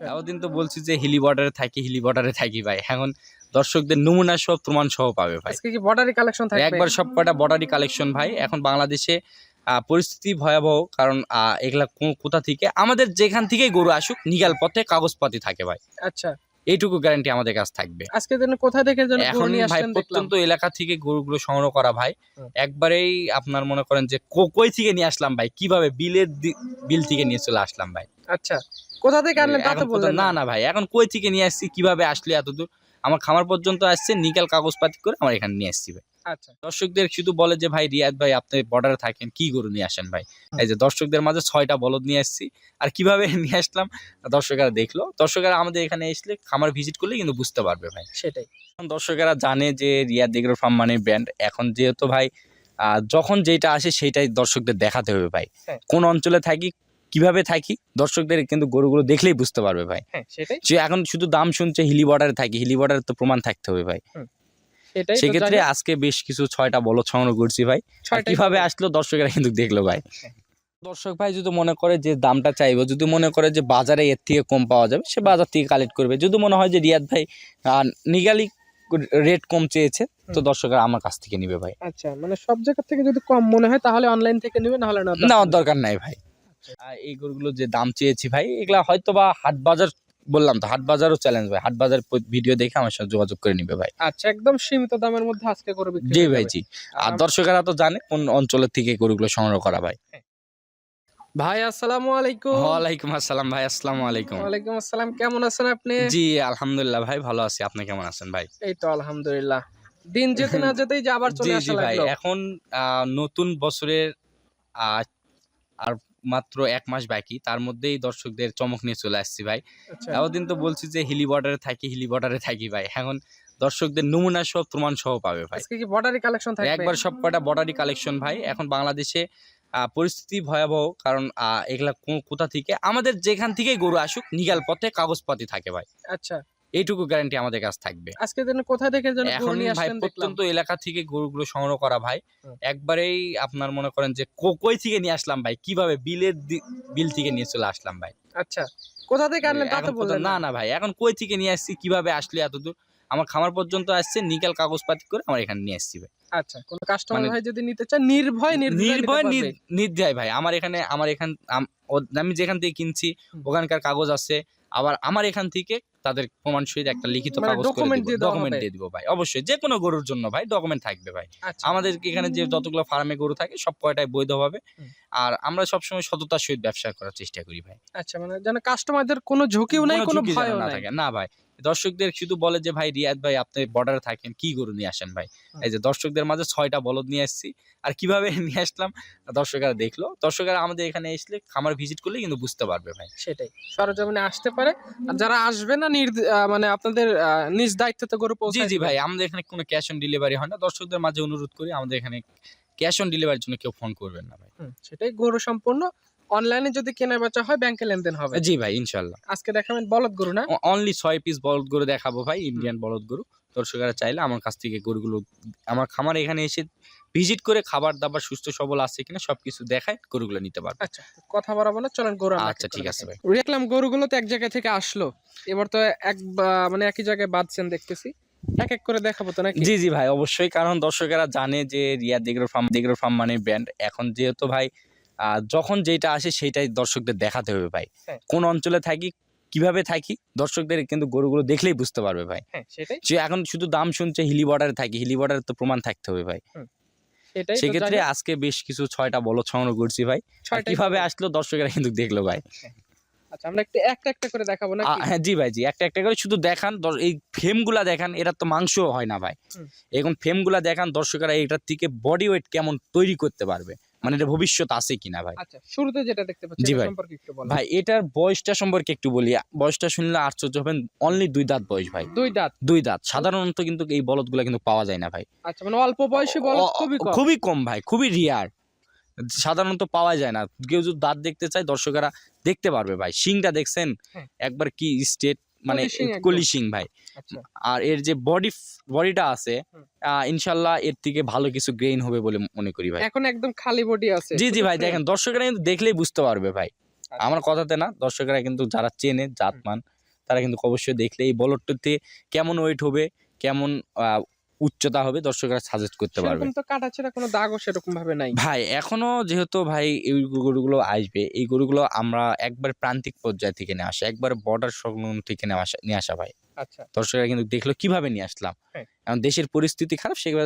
এতদিন তো বলছি যে হিলি বর্ডারে থাকি হিলি বর্ডারে থাকি ভাই। এখন দর্শকদের নমুনা সব প্রমাণ সহ পাবে ভাই। আজকে কি বর্ডারি কালেকশন থাকবে? একবার সব কটা বর্ডারি কালেকশন ভাই। এখন বাংলাদেশে পরিস্থিতি ভয়াবহ কারণ এগুলা কোথা থেকে? আমাদের যেখান থেকেই গরু আসুক নিগাল পথে কাগজপাতি থাকে ভাই। আচ্ছা। এইটুকু গ্যারান্টি আমাদের কাছে থাকবে। আজকে দিন কোথা থেকে যেন এখন গরু নিয়ে ভাই প্রত্যন্ত এলাকা থেকে গরুগুলো সংগ্রহ করা ভাই। একবারেই আপনার মনে করেন যে কই থেকে নিয়ে আসলাম ভাই? কীভাবে বিলের বিল থেকে নিয়ে চলে আসলাম ভাই? আচ্ছা। কোথা থেকে আনলেন তা তো বললেন না। না ভাই এখন কই থেকে নিয়ে আসছি কীভাবে আসলে এত দূর আমার খামার পর্যন্ত আসছে নিকাল কাগজপাতি করে আমার এখানে নিয়ে আসছি ভাই। আচ্ছা। দর্শকদের শুধু বলে যে ভাই রিয়াদ ভাই আপনি বর্ডারে থাকেন কি গরু নিয়ে আসেন ভাই? এই যে দর্শকদের মাঝে ছয়টা বলদ নিয়ে আসছি আর কীভাবে নিয়ে আসলাম দর্শকেরা দেখল। দর্শকেরা আমাদের এখানে আসলে খামার ভিজিট করলে কিন্তু বুঝতে পারবে ভাই। সেটাই। এখন দর্শকেরা জানে যে রিয়াদ এগ্রো ফার্ম মানে ব্র্যান্ড এখন যেহেতু ভাই যখন যেটা আসে সেটাই দর্শকদের দেখাতে হবে ভাই। হ্যাঁ। কোন অঞ্চলে থাকি কীভাবে থাকি? দর্শকদের কিন্তু গরুগুলো দেখলেই বুঝতে পারবে ভাই। হ্যাঁ সেটাই। যে এখন শুধু দাম শুনছে হিলি বর্ডারে থাকি হিলি বর্ডারে তো প্রমাণ থাকতে হবে ভাই। সেক্ষেত্রে আজকে বেশ কিছু ছয়টা বলদ সংগ্রহ করছি ভাই। কীভাবে আসলো দর্শকেরা কিন্তু দেখল ভাই। দর্শক ভাই যদি মনে করে যে দামটা চাইব যদি মনে করে যে বাজারে এর থেকে কম পাওয়া যাবে সে বাজার থেকে কালেক্ট করবে। যদি মনে হয় যে রিয়াদ ভাই নিগালি রেট কম চেয়েছে তো। দর্শকরা আমার কাছ থেকে নিবে ভাই। আচ্ছা মানে সব জায়গা থেকে যদি কম মনে হয় তাহলে অনলাইন থেকে নিবে না হলে না দরকার নাই ভাই। আর এই গরুগুলো যে দাম চেয়েছি ভাই এগুলা হয়তো বা হাট বাজার বললাম তো হাট বাজারও চ্যালেঞ্জ ভাই। হাট বাজার ভিডিও দেখে আমার সাথে যোগাযোগ করে নিবে ভাই। আচ্ছা একদম সীমিত দামের মধ্যে আজকে বিক্রি জি ভাই জি। আর দর্শকেরা তো জানে কোন অঞ্চলের থেকে গরুগুলো সংগ্রহ করা ভাই। ভাই আসসালামু আলাইকুম। ওয়ালাইকুম আসসালাম ভাই আসসালামু আলাইকুম। ওয়ালাইকুম আসসালাম কেমন আছেন আপনি? জি আলহামদুলিল্লাহ ভাই ভালো আছি। আপনি কেমন আছেন ভাই? এই তো আলহামদুলিল্লাহ। দিন যেতে না যেতেই যে আবার চলে আসা ভাই লাগল এখন আহ, নতুন বছরের আর মাত্র এক মাস বাকি তার মধ্যেই দর্শকদের চমক নিয়ে চলে আসছি ভাই। আচ্ছা। এতদিন তো বলছি যে হিলি বর্ডারে থাকি হিলি বর্ডারে থাকি ভাই। এখন দর্শকদের নমুনা সব প্রমাণ সহ পাবে ভাই। আজকে কি বর্ডারি কালেকশন থাকবে? একবার সব কটা বর্ডারি কালেকশন ভাই। এখন বাংলাদেশে আহ, পরিস্থিতি ভয়াবহ কারণ আহ, এগুলা কোথা থেকে? আমাদের যেখান থেকেই গরু আসুক নিগাল পথে কাগজপাতি থাকে ভাই। আচ্ছা। এইটুকু গ্যারান্টি আমাদের কাছে থাকবে। আজকে দিন কোথা থেকে যেন এখন ভাই প্রত্যন্ত এলাকা থেকে গরুগুলো সংগ্রহ করা ভাই। একবারেই আপনার মনে করেন যে কই থেকে নিয়ে আসলাম ভাই? কীভাবে বিলের বিল থেকে নিয়ে চলে আসলাম ভাই? আচ্ছা কোথা থেকে আনলেন তা তো বললেন না। না ভাই এখন কই থেকে নিয়ে আসছি কীভাবে আসলে এত দূর? আমার খামার পর্যন্ত আসছে নিকাল কাগজপাতি করে আমার এখানে নিয়ে আসছি ভাই। আচ্ছা কোন কাস্টমার মানে- ভাই যদি নিতে চায় নির্ভয় নির্ভয় নির্ভয় ভাই আমার এখানে আমার এখান আমি যেখান থেকে কিনছি ওখানকার কাগজ আছে। আবার আমার এখান থেকে তাদের প্রমাণ সহিত একটা লিখিত মানে কাগজ করে document দিয়ে দিব দেওয়া ডকুমেন্ট দিয়ে দিব ভাই। অবশ্যই যে কোনো গরুর জন্য ভাই ডকুমেন্ট থাকবে ভাই। আচ্ছা। আমাদের এখানে যে যতগুলো ফার্মে গরু থাকে সব কয়টাই বৈধ হবে আর আমরা সবসময় সততার সহিত ব্যবসা করার চেষ্টা করি ভাই। আচ্ছা মানে যেন কাস্টমারদের কোনো ঝুঁকিও নাই কোনো ভয়ও না থাকে। না ভাই দর্শকদের শুধু বলে যে ভাই রিয়াদ ভাই আপনি বর্ডারে থাকেন কি গরু নিয়ে আসেন ভাই? এই যে দর্শকদের মাঝে ছয়টা বলদ নিয়ে আসছি। আর কীভাবে নিয়ে আসলাম দর্শকেরা দেখল। দর্শকরা আমাদের এখানে আসলে খামার ভিজিট করলে কিন্তু বুঝতে পারবে ভাই। সেটাই সরজমিনে আসতে পারে। আর যারা আসবে না নির্দ- মানে আপনাদের নিজ দায়িত্বতে গরু জি জি ভাই আমাদের এখানে কোনো ক্যাশ অন ডেলিভারি হয় না। দর্শকদের মাঝে অনুরোধ করি আমাদের এখানে ক্যাশ অন ডেলিভারির জন্য কেউ ফোন করবেন না ভাই। সেটাই গরু সম্পূর্ণ। অনলাইনে যদি কেনা বেচা হয় ব্যাংকে লেনদেন হবে। জি ভাই ইনশাল্লাহ। আজকে দেখাবেন বলদ গরু না? অনলি ছয় পিস বলদ গরু দেখাবো ভাই ইন্ডিয়ান বলদ গরু। দর্শকেরা চাইলে আমার কাছ থেকে গরুগুলো আমার খামার এখানে এসে ভিজিট করে খাবার দাবার সুস্থ সবল আছে কিনা সবকিছু দেখায় গরুগুলো নিতে পারবে। আচ্ছা কথা বরাবর বলে চলেন গরু আচ্ছা, ঠিক আছে দেখাই। দেখলাম গরুগুলো তো এক জায়গা থেকে আসলো। এবার তো এক মানে একই জায়গায় বাঁধছেন দেখতেছি। এক এক করে দেখাবো তো নাকি? জি জি ভাই অবশ্যই কারণ দর্শকেরা জানে যে রিয়া দেগ্রো ফার্ম দেগ্রো ফার্ম মানে ব্র্যান্ড এখন যেহেতু ভাই যখন যেটা আসে সেটাই দর্শকদের দেখাতে হবে ভাই। হ্যাঁ। কোন অঞ্চলে থাকি কীভাবে থাকি দর্শকদের কিন্তু গরুগুলো দেখলেই বুঝতে পারবে ভাই। হ্যাঁ সেটাই। যে এখন শুধু দাম শুনছে হিলি বর্ডারে থাকি হিলি বর্ডারে তো প্রমাণ থাকতে হবে ভাই। সেক্ষেত্রে আজকে বেশ কিছু ছয়টা বলদ সংগ্রহ করছি ভাই। কীভাবে আসলো দর্শকেরা কিন্তু দেখল ভাই। আচ্ছা আমরা একটু একটা একটা করে দেখাবো না হ্যাঁ জি ভাই জি একটা একটা করে শুধু দেখান এই ফ্রেমগুলা দেখান তো মাংস হয় না ভাই। ফ্রেমগুলা দেখান দর্শকেরা এটার থেকে বডি ওয়েট কেমন তৈরি করতে পারবে? মানে এটা ভবিষ্যৎ আছে কিনা ভাই? আচ্ছা শুরুতে যেটা দেখতে পাচ্ছি জি ভাই। সম্পর্কে একটু বলেন। ভাই এটার বয়সটা সম্পর্কে একটু বলি। বয়সটা শুনলে আশ্চর্য হবেন অনলি দুই দাঁত বয়স ভাই। দুই দাঁত? দুই দাঁত। সাধারণত কিন্তু এই বলদগুলা কিন্তু পাওয়া যায় না ভাই। আচ্ছা মানে অল্প বয়সে বল খুবই কম? খুবই কম ভাই খুবই রিয়ার সাধারণত পাওয়া যায় না। কেউ যদি দাঁত দেখতে চায় দর্শকেরা দেখতে পারবে ভাই। শিংটা দেখছেন হ্যাঁ। একবার কি স্টেট মানে কলি শিং একদম। কলি শিং ভাই। আচ্ছা। আর এর যে বডি বডিটা আছে ইনশাল্লাহ এর থেকে ভালো কিছু গ্রেইন হবে বলে মনে করি ভাই। এখন একদম খালি বডি আছে। জি জি ভাই দেখেন দর্শকরা কিন্তু দেখলেই বুঝতে পারবে ভাই। আমার কথাতে না দর্শকরা কিন্তু যারা চেনে জাতমান তারা কিন্তু অবশ্যই দেখলে এই বলটটিতে কেমন ওয়েট হবে কেমন আহ, উচ্চতা হবে দর্শকরা সাজেস্ট করতে পারবে। তো কাটা ছেঁড়া কোনো দাগও সেরকম ভাবে নাই। ভাই এখনও যেহেতু ভাই এই গরুগুলো আসবে এই গরুগুলো আমরা একবার প্রান্তিক পর্যায় থেকে নিয়ে আসা একবার বর্ডার সংলগ্ন থেকে নিয়ে আসা নিয়ে আসা ভাই। আচ্ছা। দর্শকরা কিন্তু দেখল কীভাবে নিয়ে আসলাম? হ্যাঁ। এখন দেশের পরিস্থিতি খারাপ সেগুলো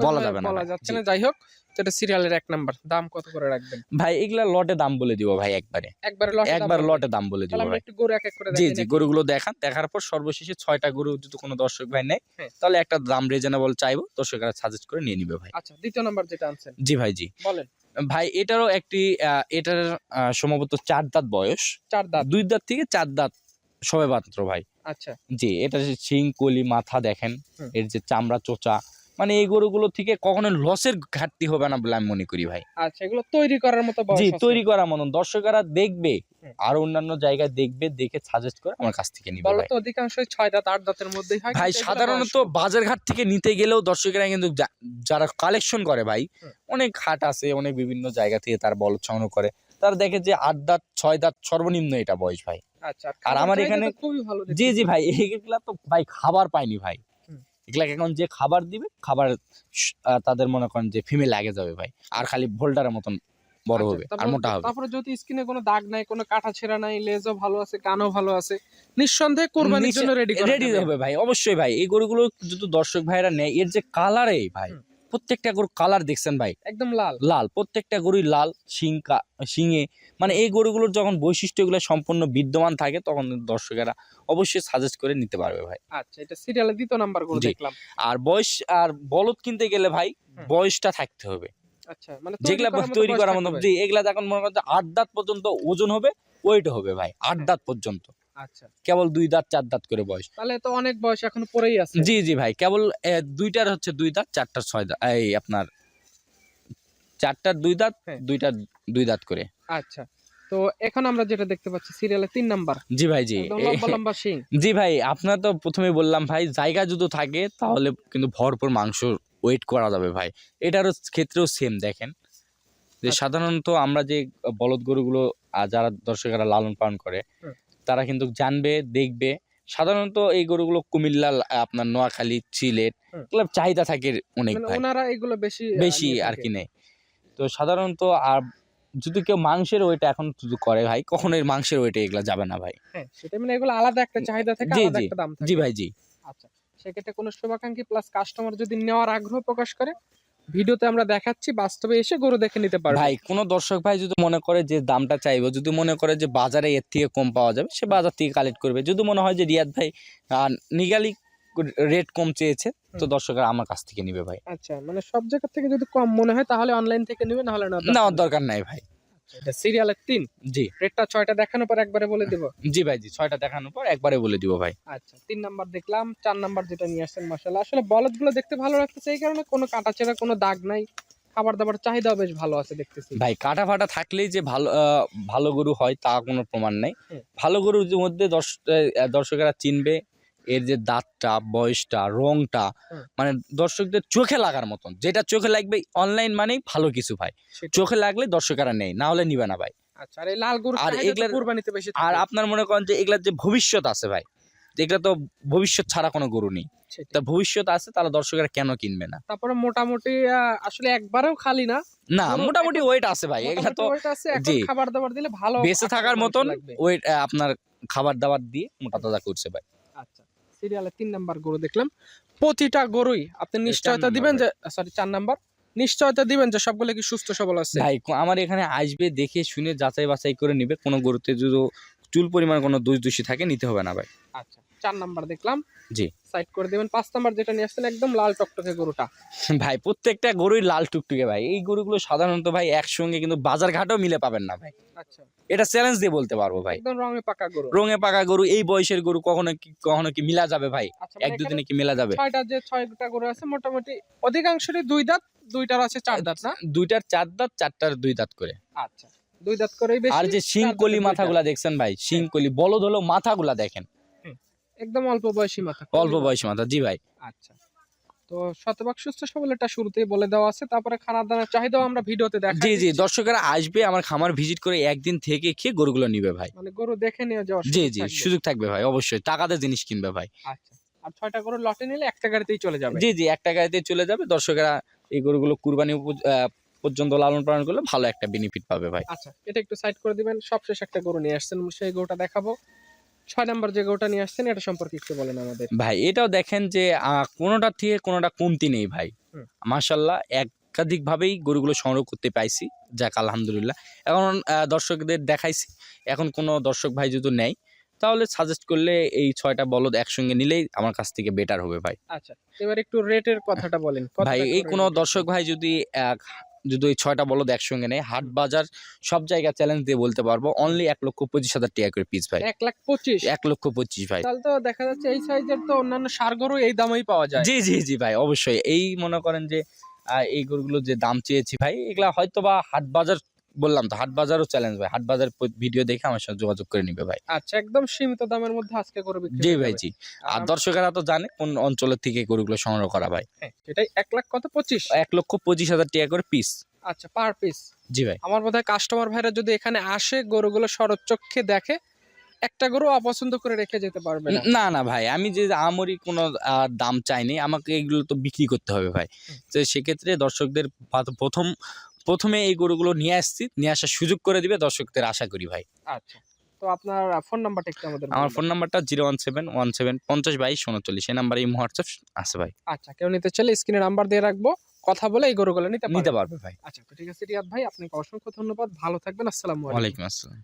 বলা যাবে না বলা যাচ্ছে জি। না। যাই হোক তো এটা সিরিয়ালের এক নাম্বার দাম কত করে রাখবেন? ভাই এগুলা লটে দাম বলে দিব ভাই একবারে। একবারে লটে একবার লটে দাম বলে দিব ভাই। একটু গরু এক এক করে জি জি গরুগুলো দেখান। দেখার পর সর্বশেষে ছয়টা গরু যদি কোনো দর্শক ভাই নেয় হ্যাঁ। তাহলে একটা দাম রিজনেবল চাইব। দর্শকরা সাজেস্ট করে নিয়ে নিবে ভাই। আচ্ছা দ্বিতীয় নাম্বার যেটা আনছেন। জি ভাই জি। বলেন। ভাই এটারও একটি এটার সম্ভবত চার দাঁত বয়স। চার দাঁত। দুই দাঁত থেকে চার দাঁত সবে মাত্র ভাই। আচ্ছা। জি এটা যে শিং কলি মাথা দেখেন। এর যে চামড়া চোচা মানে এই গরুগুলো থেকে কখনো লসের ঘাটতি হবে না বলে আমি মনে করি ভাই। আচ্ছা এগুলো তৈরি করার মতো জি তৈরি করা মতন। দর্শকেরা দেখবে আর অন্যান্য জায়গায় দেখবে দেখে সাজেস্ট করে আমার কাছ থেকে নিবে বলো তো অধিকাংশই ছয় দাঁত আট দাঁতের মধ্যেই হয় ভাই সাধারণত। বাজার ঘাট থেকে নিতে গেলেও দর্শকেরা কিন্তু যারা কালেকশন করে ভাই অনেক হাট আছে অনেক বিভিন্ন জায়গা থেকে তার বল সংগ্রহ করে। তারা দেখে যে আট দাঁত ছয় দাঁত সর্বনিম্ন এটা বয়স ভাই। আচ্ছা আর আমার এখানে- খুবই ভালো জি জি ভাই এগুলা তো ভাই খাবার পায়নি ভাই। এগুলা এখন যে খাবার দিবে খাবার তাদের মনে করেন যে ফিমেল লাগে যাবে ভাই। আর খালি ভোল্টারের মতন বড় আচ্ছা, হবে আর মোটা হবে। তারপরে যদি স্কিনে কোনো দাগ নাই কোনো কাটা ছেঁড়া নাই লেজও ভালো আছে কানও ভালো আছে নিঃসন্দেহে কোরবানির জন্য রেডি রেডি হবে ভাই অবশ্যই ভাই। এই গরুগুলো যদি দর্শক ভাইরা নেয় এর যে কালারে ভাই। প্রত্যেকটা গরু কালার দেখছেন ভাই? একদম লাল। লাল। প্রত্যেকটা গরুই লাল শিং শিঙে। মানে এই গরুগুলোর যখন বৈশিষ্ট্যগুলো সম্পূর্ণ বিদ্যমান থাকে তখন দর্শকেরা অবশ্যই সাজেস্ট করে নিতে পারবে ভাই। আচ্ছা এটা সিরিয়ালের দ্বিতীয় নাম্বার করে জি। দেখলাম। আর বয়স আর বলদ কিনতে গেলে ভাই বয়সটা থাকতে হবে। আচ্ছা মানে যেগুলা তৈরি করার মতো জি এগুলা এখন মনে করেন আট দাঁত পর্যন্ত ওজন হবে ওয়েট হবে ভাই আট হ্যাঁ। দাঁত পর্যন্ত। আচ্ছা। কেবল দুই দাঁত চার দাঁত করে বয়স। তাহলে তো অনেক বয়স এখন পরেই আছে। জি জি ভাই কেবল দুইটার হচ্ছে দুই দাঁত চারটার ছয় দাঁত এই আপনার চারটার দুই দাঁত হ্যাঁ। দুইটার দুই দাঁত করে। আচ্ছা তো এখন আমরা যেটা দেখতে পাচ্ছি সিরিয়ালের তিন নাম্বার। জি ভাই জি। লম্বা লম্বা শিং। জি ভাই আপনার তো প্রথমে বললাম ভাই জায়গা যদি থাকে তাহলে কিন্তু ভরপুর মাংস ওয়েট করা যাবে ভাই। এটারও ক্ষেত্রেও সেম দেখেন। যে আচ্ছা। সাধারণত আমরা যে বলদ গরুগুলো যারা দর্শকেরা লালন পালন করে। তারা কিন্তু জানবে দেখবে। সাধারণত এই গরুগুলো কুমিল্লা আপনার নোয়াখালী সিলেট। এগুলো চাহিদা থাকে অনেক মানে ওনারা এগুলো বেশি বেশি আর কি নেই তো সাধারণত আর যদি কেউ মাংসের ওইটা এখন শুধু করে ভাই কখনোই মাংসের ওইটা এগুলা যাবে না ভাই। হ্যাঁ সেটা মানে এগুলো আলাদা একটা চাহিদা থেকে আলাদা একটা দাম থাকে। জি ভাই জি। আচ্ছা সেক্ষেত্রে কোনো শুভাকাঙ্ক্ষী প্লাস কাস্টমার যদি নেওয়ার আগ্রহ প্রকাশ করে ভিডিওতে আমরা দেখাচ্ছি বাস্তবে এসে গরু দেখে নিতে পারবে। ভাই কোন দর্শক ভাই যদি মনে করে যে দামটা চাইব যদি মনে করে যে বাজারে এর থেকে কম পাওয়া যাবে সে বাজার থেকে কালেক্ট করবে। যদি মনে হয় যে রিয়াদ ভাই নিগালি রেট কম চেয়েছে তো দর্শকরা আমার কাছ থেকে নিবে ভাই। আচ্ছা মানে সব জায়গা থেকে যদি কম মনে হয় তাহলে অনলাইন থেকে নিবে না হলে না দরকার নাই ভাই। এটা সিরিয়ালের তিন? জি। রেটটা ছয়টা দেখানোর পর একবারে বলে দেবো? জি ভাই জি ছয়টা দেখানোর পর একবারে বলে দিব ভাই। আচ্ছা তিন নাম্বার দেখলাম চার নাম্বার যেটা নিয়ে আসছেন মাসাল্লাহ আসলে বলদগুলো দেখতে ভালো লাগতেছে এই কারণে কোনো কাটা ছেঁড়া কোনো দাগ নাই। খাবার দাবার চাহিদাও বেশ ভালো আছে দেখতেছি। ভাই কাটা ফাটা থাকলেই যে ভালো ভালো গরু হয় তা কোনো প্রমাণ নাই। ভালো গরুর মধ্যে দর্শ- দর্শকেরা চিনবে এর যে দাঁতটা বয়সটা রংটা। মানে দর্শকদের চোখে লাগার মতন। যেটা চোখে লাগবে অনলাইন মানেই ভালো কিছু ভাই। চোখে লাগলে দর্শকেরা নেই না হলে নিবে না ভাই। আচ্ছা আর। আপনার মনে করেন যে এগুলার যে ভবিষ্যৎ আছে ভাই এগুলা তো ভবিষ্যৎ ছাড়া কোনো গরু নেই। তা ভবিষ্যৎ আছে তাহলে দর্শকেরা কেন কিনবে না? তারপরে মোটামুটি আসলে একবারেও খালি না। না মোটামুটি ওয়েট আছে ভাই এগুলা তো জি। খাবার দাবার দিলে ভালো বেঁচে থাকার মতন ওয়েট আপনার খাবার দাবার দিয়ে মোটা তাজা করছে ভাই। সিরিয়ালে তিন নাম্বার গরু দেখলাম। প্রতিটা গরুই আপনি নিশ্চয়তা দিবেন যে সরি চার নাম্বার। নিশ্চয়তা দিবেন যে সবগুলো কি সুস্থ সবল আছে। ভাই আমার এখানে আসবে দেখে শুনে যাচাই বাছাই করে নিবে। কোনো গরুতে যদি চুল পরিমাণ কোনো দোষ দোষী থাকে নিতে হবে না ভাই। আচ্ছা। চার নাম্বার দেখলাম। জি। সাইড করে দিবেন। পাঁচ নাম্বার যেটা নিয়ে আসছেন একদম লাল টকটকে গরুটা। ভাই প্রত্যেকটা গরুই লাল টুকটুকে ভাই। এই গরুগুলো সাধারণত ভাই একসঙ্গে কিন্তু বাজার ঘাটেও মিলে পাবেন না ভাই। আচ্ছা। এটা চ্যালেঞ্জ দিয়ে বলতে পারব ভাই। একদম রঙে পাকা গরু। রঙে পাকা গরু এই বয়সের গরু কখনো কি কখনো কি মিলা যাবে ভাই? আচ্ছা এক মানে দুদিনে কি মিলা যাবে? ছয়টা যে ছয়টা গরু আছে মোটামুটি অধিকাংশেরই দুই দাঁত দুইটার আছে চার দাঁত না? দুইটার চার দাঁত চারটার দুই দাঁত করে। আচ্ছা। দুই দাঁত করেই বেশি আর যে শিংকলি মাথাগুলা দেখছেন ভাই শিংকলি বলদ হলো মাথাগুলা দেখেন। একদম অল্প বয়সী মাথা। অল্প বয়সী মাথা জি ভাই। আচ্ছা। তো শতভাগ সুস্থ সবল এটা শুরুতেই বলে দেওয়া আছে। তারপরে খানা দানার চাহিদাও আমরা ভিডিওতে দেখা জি জি দর্শকেরা আসবে আমার খামার ভিজিট করে একদিন থেকে খেয়ে গরুগুলো নিবে ভাই। মানে গরু দেখে নিয়ে যাওয়ার জি জি সুযোগ থাকবে ভাই অবশ্যই। টাকাতে জিনিস কিনবে ভাই। আচ্ছা। আর ছয়টা গরু লটে নিলে একটা গাড়িতেই চলে যাবে। জি জি একটা গাড়িতে চলে যাবে। দর্শকেরা এই গরুগুলো কুরবানি পর্যন্ত লালন পালন করলে ভালো একটা বেনিফিট পাবে ভাই। আচ্ছা এটা একটু সাইড করে দিবেন। সবশেষ একটা গরু নিয়ে আসছেন সেই গরুটা দেখাবো। ছয় নাম্বার যে গরুটা নিয়ে আসছেন এটা সম্পর্কে একটু বলেন আমাদের। ভাই এটাও দেখেন যে কোনোটা থেকে কোনোটা কমতি নেই ভাই। হুম। মাশাল্লাহ একাধিক ভাবেই গরুগুলো সংগ্রহ করতে পাইছি যাক আলহামদুলিল্লাহ। এখন দর্শকদের দেখাইছি এখন কোনো দর্শক ভাই যদি নেয় তাহলে সাজেস্ট করলে এই ছয়টা বলদ একসঙ্গে নিলেই আমার কাছ থেকে বেটার হবে ভাই। আচ্ছা এবার একটু রেটের কথাটা বলেন ভাই এই কোনো দর্শক ভাই যদি এক যদি ওই ছয়টা বলদ একসঙ্গে নেয় হাট বাজার সব জায়গায় চ্যালেঞ্জ দিয়ে বলতে পারব অনলি এক লক্ষ পঁচিশ হাজার টাকা করে পিস ভাই। এক লাখ পঁচিশ? এক লক্ষ পঁচিশ ভাই। তাহলে তো দেখা যাচ্ছে এই সাইজের তো অন্যান্য সার গরু এই দামেই পাওয়া যায়। জি জি জি ভাই অবশ্যই। এই মনে করেন যে আহ, এই গরুগুলো যে দাম চেয়েছি ভাই এগুলা হয়তো বা হাট বাজার বললাম তো হাট বাজারও চ্যালেঞ্জ ভাই। হাট বাজার ভিডিও দেখে আমার সাথে যোগাযোগ করে নিবে ভাই। আচ্ছা একদম সীমিত দামের মধ্যে আজকে গরু বিক্রি জি ভাই জি। আর দর্শকেরা তো জানে কোন অঞ্চলের থেকে গরুগুলো সংগ্রহ করা ভাই। হ্যাঁ, এটাই এক লাখ কত? পঁচিশ? এক লক্ষ পঁচিশ হাজার টাকা করে পিস আচ্ছা পার পিস জি ভাই। আমার বোধ হয় কাস্টমার ভাইরা যদি এখানে আসে গরুগুলো সরচক্ষে দেখে একটা গরু অপছন্দ করে রেখে যেতে পারবে না। না ভাই আমি যে আমরি কোনো দাম চাইনি আমাকে এগুলো তো বিক্রি করতে হবে ভাই। তো সেক্ষেত্রে দর্শকদের প্রথম প্রথমে এই গরুগুলো নিয়ে আসছি নিয়ে আসার সুযোগ করে দিবে দর্শকদের আশা করি ভাই। আচ্ছা। তো আপনার ফোন নাম্বারটা একটু আমাদের আমার ফোন নাম্বারটা zero one seven one seven পঞ্চাশ বাইশ উনচল্লিশ। এই নাম্বারে হোয়াটসঅ্যাপ আছে ভাই। আচ্ছা কেউ নিতে চাইলে স্ক্রিনে নাম্বার দিয়ে রাখব কথা বলে এই গরুগুলো নিতে নিতে পারবে। ভাই। আচ্ছা তো ঠিক আছে রিয়াদ ভাই আপনাকে অসংখ্য ধন্যবাদ। ভালো থাকবেন আসসালামু আলাইকুম। আসসালাম।